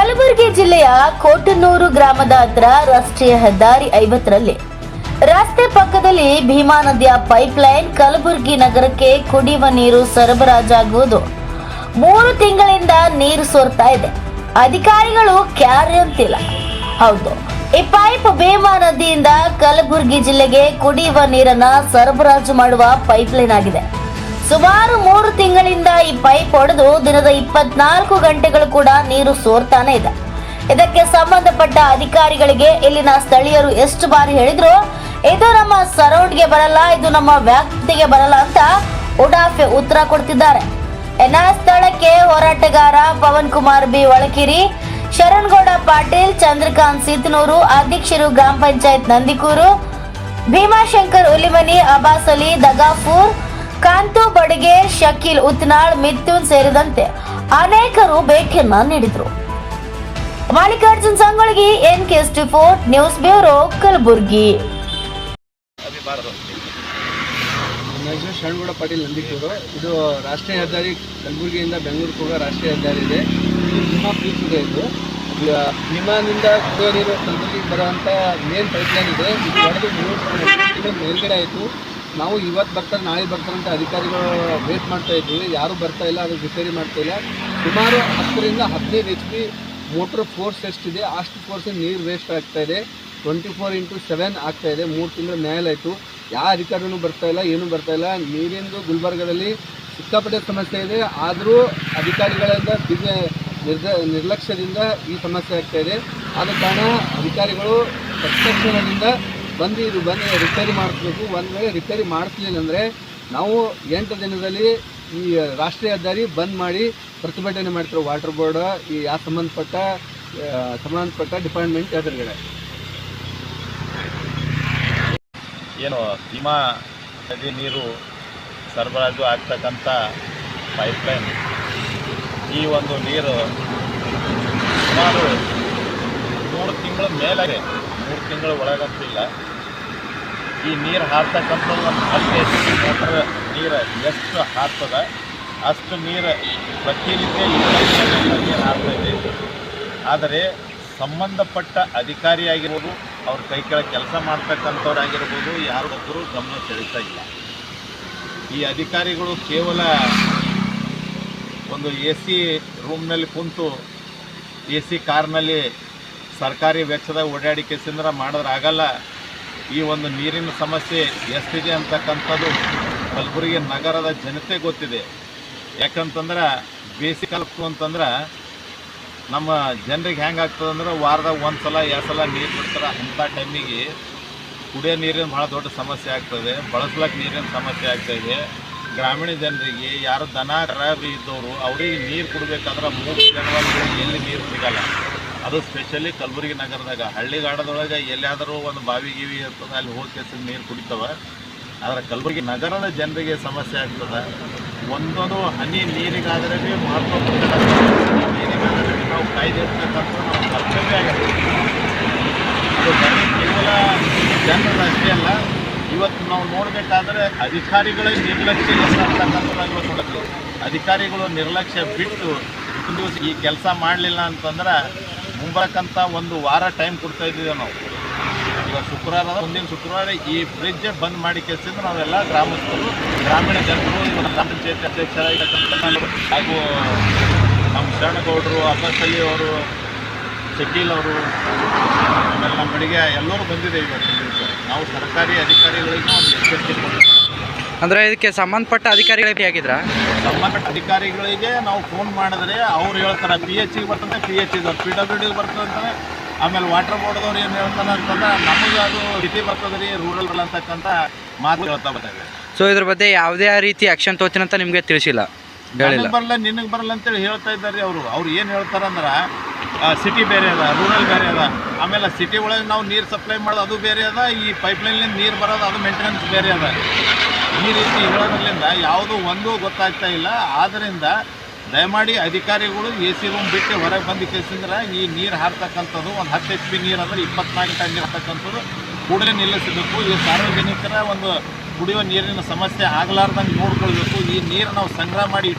ಕಲಬುರಗಿ ಜಿಲ್ಲೆಯ ಕೋಟನೂರು ಗ್ರಾಮದ ಹತ್ರ ರಾಷ್ಟ್ರೀಯ ಹೆದ್ದಾರಿ ಐವತ್ತರಲ್ಲಿ. ರಸ್ತೆ ಪಕ್ಕದಲ್ಲಿ ಭೀಮಾ ನದಿಯ ಪೈಪ್ಲೈನ್ ಕಲಬುರಗಿ ನಗರಕ್ಕೆ ಕುಡಿಯುವ ನೀರು ಸರಬರಾಜಾಗುವುದು. ಮೂರು ತಿಂಗಳಿಂದ ನೀರು ಸೋರ್ತಾ ಇದೆ. ಅಧಿಕಾರಿಗಳು ಕ್ಯಾರಿ ಅಂತಿಲ್ಲ. ಹೌದು, ಈ ಪೈಪ್ ಭೀಮಾ ನದಿಯಿಂದ ಕಲಬುರಗಿ ಜಿಲ್ಲೆಗೆ ಕುಡಿಯುವ ನೀರನ್ನ ಸರಬರಾಜು ಮಾಡುವ ಪೈಪ್ಲೈನ್ ಆಗಿದೆ. ಸುಮಾರು ಮೂರು ತಿಂಗಳಿಂದ ಈ ಪೈಪ್ ಒಡೆದು ದಿನದ ಇಪ್ಪತ್ನಾಲ್ಕು ಗಂಟೆಗಳು ಕೂಡ ನೀರು ಸೋರ್ತಾನೆ ಇದೆ. ಇದಕ್ಕೆ ಸಂಬಂಧಪಟ್ಟ ಅಧಿಕಾರಿಗಳಿಗೆ ಇಲ್ಲಿನ ಸ್ಥಳೀಯರು ಎಷ್ಟು ಬಾರಿ ಹೇಳಿದ್ರು, ಇದು ನಮ್ಮ ಸರೌಂಡ್ಗೆ ಬರಲ್ಲ, ಇದು ನಮ್ಮ ವ್ಯಾಪ್ತಿಗೆ ಬರಲ್ಲ ಅಂತ ಉಡಾಫೆ ಉತ್ತರ ಕೊಡ್ತಿದ್ದಾರೆ. ಎನ್ನ ಸ್ಥಳಕ್ಕೆ ಹೋರಾಟಗಾರ ಪವನ್ ಕುಮಾರ್ ಬಿ ಒಳಕಿರಿ ಶರಣ್ಗೌಡ ಪಾಟೀಲ್, ಚಂದ್ರಕಾಂತ್ ಸೀತನೂರು, ಅಧ್ಯಕ್ಷರು ಗ್ರಾಮ ಪಂಚಾಯತ್ ನಂದಿಕೂರು, ಭೀಮಾಶಂಕರ್ ಉಲಿಮನಿ ಅಬಾಸಲಿ ದಗಾಫೂರ್ ಕಾಂತು ಬಡಿಗೆ, ಶಕೀಲ್ ಉತ್ನಾಳ್, ಮಿಥುನ್ ಸೇರಿದಂತೆ ಅನೇಕರು ಭೇಟಿಯನ್ನ ನೀಡಿದ್ರು. Mallikarjun Sangolagi N K four, news bureau, Kalaburagi. Sharanagouda Patil Nandikur ಇದು ರಾಷ್ಟ್ರೀಯ ಹೆದ್ದಾರಿ, ಕಲಬುರಗಿಯಿಂದ ಬೆಂಗಳೂರಿಗೆ ಹೋಗೋ ರಾಷ್ಟ್ರೀಯ ಹೆದ್ದಾರಿ ಇದೆ. ಇದು ಭೀಮಾ ಪೀಸ್ ಇದೆ ವಿಮಾನದಿಂದ ಕುಡಿಯೋ ನೀರು ಕಲಬುರಗಿಗೆ ಬರುವಂಥ ಮೇನ್ ಪೈಪ್ಲೈನ್ ಇದೆ. ಇದು ಒಡೆದು ಮೂರು ಮೇಲ್ಗಡೆ ಆಯಿತು. ನಾವು ಇವತ್ತು ಬರ್ತಾರೆ, ನಾಳೆ ಬರ್ತಾರೆ ಅಂತ ಅಧಿಕಾರಿಗಳು ವೇಟ್ ಮಾಡ್ತಾ ಇದ್ದೀವಿ ಯಾರೂ ಬರ್ತಾ ಇಲ್ಲ ಅದು ರಿಪೇರಿ ಮಾಡ್ತಾ ಇಲ್ಲ. ಸುಮಾರು ಹತ್ತರಿಂದ ಹದಿನೈದು ಎಚ್ ಪಿ ಮೋಟ್ರ್ ಫೋರ್ಸ್ ಎಷ್ಟಿದೆ ಅಷ್ಟು ಫೋರ್ಸ್ ನೀರು ವೇಸ್ಟ್ ಆಗ್ತಾ ಇದೆ. ಟ್ವೆಂಟಿ ಫೋರ್ ಇಂಟು ಸೆವೆನ್ ಆಗ್ತಾ ಇದೆ. ಮೂರು ತಿಂಗಳ ಮೇಲಾಯಿತು. ಯಾವ ಅಧಿಕಾರಿನೂ ಬರ್ತಾ ಇಲ್ಲ, ಏನೂ ಬರ್ತಾ ಇಲ್ಲ. ನೀರಿಂದು ಗುಲ್ಬರ್ಗದಲ್ಲಿ ಸಿಕ್ಕಾಪಟ್ಟೆ ಸಮಸ್ಯೆ ಇದೆ. ಆದರೂ ಅಧಿಕಾರಿಗಳಿಂದ ಬಿಜ ನಿರ್ದ, ನಿರ್ಲಕ್ಷ್ಯದಿಂದ ಈ ಸಮಸ್ಯೆ ಆಗ್ತಾ ಇದೆ. ಆದ ಕಾರಣ ಅಧಿಕಾರಿಗಳು ತಕ್ಷಣದಿಂದ ಬಂದು ಇದು ಬನ್ನಿ, ರಿಪೇರಿ ಮಾಡಿಸ್ಬೇಕು. ಒಂದು ವೇಳೆ ರಿಪೇರಿ ಮಾಡಿಸ್ಲಿಲ್ಲ ಅಂದರೆ ನಾವು ಎಂಟು ದಿನದಲ್ಲಿ ಈ ರಾಷ್ಟ್ರೀಯ ಹೆದ್ದಾರಿ ಬಂದ್ ಮಾಡಿ ಪ್ರತಿಭಟನೆ ಮಾಡ್ತಾರೆ ವಾಟರ್ ಬೋರ್ಡ್ ಈ ಆ ಸಂಬಂಧಪಟ್ಟ ಸಂಬಂಧಪಟ್ಟ ಡಿಪಾರ್ಟ್ಮೆಂಟ್ ಎದುರುಗಡೆ. ಏನು, ಭೀಮಾ ನದಿ ನೀರು ಸರಬರಾಜು ಆಗ್ತಕ್ಕಂಥ ಪೈಪ್ಲೈನ್ ಈ ಒಂದು ನೀರು ಸುಮಾರು ಮೂರು ತಿಂಗಳ ಮೇಲಾಗಿದೆ. ಮೂರು ತಿಂಗಳ ಒಳಗಂತಿಲ್ಲ. ಈ ನೀರು ಹಾರ್ತಕ್ಕಂಥ ಒಂದು ಹತ್ತು ಮೋಟ್ರ್ ನೀರು ಎಷ್ಟು ಹಾರ್ತದ, ಅಷ್ಟು ನೀರು ಪ್ರತಿ ಇಪ್ಪತ್ತು ನೀರು ಹಾರ್ತೈತೆ. ಆದರೆ ಸಂಬಂಧಪಟ್ಟ ಅಧಿಕಾರಿಯಾಗಿರ್ಬೋದು, ಅವ್ರ ಕೈ ಕೆಳ ಕೆಲಸ ಮಾಡ್ತಕ್ಕಂಥವ್ರಾಗಿರ್ಬೋದು, ಯಾರೊಬ್ಬರು ಗಮನ ಸೆಳೀತಾ ಇಲ್ಲ. ಈ ಅಧಿಕಾರಿಗಳು ಕೇವಲ ಒಂದು ಎ ಸಿ ರೂಮ್ನಲ್ಲಿ ಕುಂತು ಎ ಸಿ ಕಾರ್ನಲ್ಲಿ ಸರ್ಕಾರಿ ವೆಚ್ಚದಾಗ ಓಡಾಡಿ ಮಾಡಿದ್ರೆ ಆಗಲ್ಲ. ಈ ಒಂದು ನೀರಿನ ಸಮಸ್ಯೆ ಎಷ್ಟಿದೆ ಅಂತಕ್ಕಂಥದ್ದು ಕಲಬುರಗಿ ನಗರದ ಜನತೆ ಗೊತ್ತಿದೆ. ಯಾಕಂತಂದ್ರೆ ಬೇಸಿಕಲ್ಪು ಅಂತಂದ್ರೆ ನಮ್ಮ ಜನರಿಗೆ ಹೆಂಗೆ ಆಗ್ತದಂದ್ರೆ ವಾರದಾಗ ಒಂದು ಸಲ ಎರಡು ಸಲ ನೀರು ಬಿಡ್ತಾರೆ. ಅಂಥ ಟೈಮಿಗೆ ಕುಡಿಯೋ ನೀರಿನ ಭಾಳ ದೊಡ್ಡ ಸಮಸ್ಯೆ ಆಗ್ತದೆ. ಬಳಸ್ಲಕ್ಕೆ ನೀರಿನ ಸಮಸ್ಯೆ ಆಗ್ತಾಯಿದೆ ಗ್ರಾಮೀಣ ಜನರಿಗೆ ಯಾರು ದನ ಕರಾಬಿ ಇದ್ದವರು, ಅವರಿಗೆ ನೀರು ಕುಡಬೇಕಾದ್ರೆ ಮೂರು ಜನವಾಗಿ ಎಲ್ಲಿ ನೀರು ಸಿಗಲ್ಲ. ಅದು ಸ್ಪೆಷಲಿ ಕಲಬುರಗಿ ನಗರದಾಗ. ಹಳ್ಳಿಗಾಡದೊಳಗೆ ಎಲ್ಲಿಯಾದರೂ ಒಂದು ಬಾವಿ ಗೀವಿ ಇರ್ತದೆ, ಅಲ್ಲಿ ಹೋಗಿ ಕೆಸಿಗೆ ನೀರು ಕುಡಿತವೆ. ಆದರೆ ಕಲಬುರಗಿ ನಗರದ ಜನರಿಗೆ ಸಮಸ್ಯೆ ಆಗ್ತದೆ. ಒಂದೊಂದು ಹನಿ ನೀರಿಗಾದರೆ ಮಹತ್ವ. ನೀರಿಗಾದರೆ ನಾವು ಕಾಯ್ದಿರ್ತಕ್ಕಂಥ ನಮ್ಮ ಕರ್ತವ್ಯ ಆಗಿರ್ತದೆ ಕೇವಲ ಜನರಷ್ಟೇ ಅಲ್ಲ, ಇವತ್ತು ನಾವು ನೋಡಬೇಕಾದ್ರೆ ಅಧಿಕಾರಿಗಳ ನಿರ್ಲಕ್ಷ್ಯ ಎಷ್ಟಾಗ್ತಕ್ಕಂಥದ್ದು ಇವತ್ತು ನೋಡೋದು ಅಧಿಕಾರಿಗಳು ನಿರ್ಲಕ್ಷ್ಯ ಬಿಟ್ಟು ಈ ಕೆಲಸ ಮಾಡಲಿಲ್ಲ ಅಂತಂದ್ರೆ ಮುಂಬರಕ್ಕಂತ ಒಂದು ವಾರ ಟೈಮ್ ಕೊಡ್ತಾ ಇದ್ದೀವಿ ನಾವು. ಈಗ ಶುಕ್ರವಾರ, ಮುಂದಿನ ಶುಕ್ರವಾರ ಈ ಬ್ರಿಡ್ಜ್ ಬಂದ್ ಮಾಡಿ ಕೆಲಸದಿಂದ ನಾವೆಲ್ಲ ಗ್ರಾಮಸ್ಥರು, ಗ್ರಾಮೀಣ ಜನರು ಗ್ರಾಮ ಪಂಚಾಯತ್ ಅಧ್ಯಕ್ಷರಾಗಿರ್ತಕ್ಕಂಥ ಹಾಗೂ ನಮ್ಮ ಶರಣಗೌಡರು ಅಬ್ಬಸಲ್ಲಿ ಅವರು ಶಕೀಲ್ ಅವರು ಆಮೇಲೆ ನಮ್ಮ ಕಡೆಗೆ ಎಲ್ಲರೂ ಬಂದಿದೆ ಇವತ್ತು ನಾವು ಸರ್ಕಾರಿ ಅಧಿಕಾರಿಗಳಿಗೆ ಒಂದು ಎಚ್ಚರಿಕೆ ಅಂದರೆ ಇದಕ್ಕೆ ಸಂಬಂಧಪಟ್ಟ ಅಧಿಕಾರಿಗಳ ಭೇಟಿಯಾಗಿದ್ರಾ ಸಂಬಂಧಪಟ್ಟ ಅಧಿಕಾರಿಗಳಿಗೆ ನಾವು ಫೋನ್ ಮಾಡಿದ್ರೆ ಅವ್ರು ಹೇಳ್ತಾರೆ ಪಿ ಎಚ್ಗೆ ಬರ್ತಂತೆ ಪಿ ಎಚ್ ಇದು ಪಿ ಡಬ್ಲ್ಯೂ ಡಿ ಬರ್ತಂತಾನೆ ಆಮೇಲೆ ವಾಟರ್ ಬೋರ್ಡ್ದವ್ರು ಏನು ಹೇಳ್ತಾನೆ ಅಂತಂದ್ರೆ ನಮಗೆ ಅದು ಸಿಟಿ ಬರ್ತದೆ ರೀ ರೂರಲ್ ಅಂತಕ್ಕಂಥ ಮಾತು ಹೇಳ್ತಾ ಬರ್ತಾರೆ ಸೊ ಇದ್ರ ಬಗ್ಗೆ ಯಾವುದೇ ರೀತಿ ಆಕ್ಷನ್ ತೋತಿನಂತ ಅಂತ ನಿಮಗೆ ತಿಳಿಸಿಲ್ಲ ಹೇಳಿಲ್ಲ. ಬರಲ್ಲ ನಿನಗೆ ಬರಲ್ಲ ಅಂತೇಳಿ ಹೇಳ್ತಾ ಇದ್ದಾರೆ ಅವರು. ಅವ್ರು ಏನು ಹೇಳ್ತಾರಂದ್ರೆ ಸಿಟಿ ಬೇರೆ ಅದ ರೂರಲ್ ಬೇರೆ ಅದ. ಆಮೇಲೆ ಸಿಟಿ ಒಳಗೆ ನಾವು ನೀರು ಸಪ್ಲೈ ಮಾಡೋದು ಅದು ಬೇರೆ ಅದ ಈ ಪೈಪ್ಲೈನ್ಲಿಂದ ನೀರು ಬರೋದು ಅದು ಮೇಂಟೆನೆನ್ಸ್ ಬೇರೆ ಅದ. ಈ ರೀತಿ ಇರೋದ್ರಿಂದ ಯಾವುದೂ ಒಂದೂ ಗೊತ್ತಾಗ್ತಾ ಇಲ್ಲ. ಆದ್ದರಿಂದ ದಯಮಾಡಿ ಅಧಿಕಾರಿಗಳು ಎ ಸಿ ರೂಮ್ ಬಿಟ್ಟು ಹೊರಗೆ ಬಂದು ಕೇಸಿಂದ್ರೆ ಈ ನೀರು ಹಾರ್ತಕ್ಕಂಥದ್ದು, ಒಂದು ಹತ್ತು ಎಚ್ ಪಿ ನೀರು ಅಂದ್ರೆ ಇಪ್ಪತ್ನಾಲ್ಕು ಟನ್ ನೀರು ಹಾರ್ತಕ್ಕಂಥದ್ದು ಕೂಡಲೇ ನಿಲ್ಲಿಸಬೇಕು. ಈ ಸಾರ್ವಜನಿಕರ ಒಂದು ಕುಡಿಯುವ ನೀರಿನ ಸಮಸ್ಯೆ ಆಗಲಾರ್ದಂಗೆ ನೋಡ್ಕೊಳ್ಬೇಕು. ಈ ನೀರು ನಾವು ಸಂಗ್ರಹ ಮಾಡಿ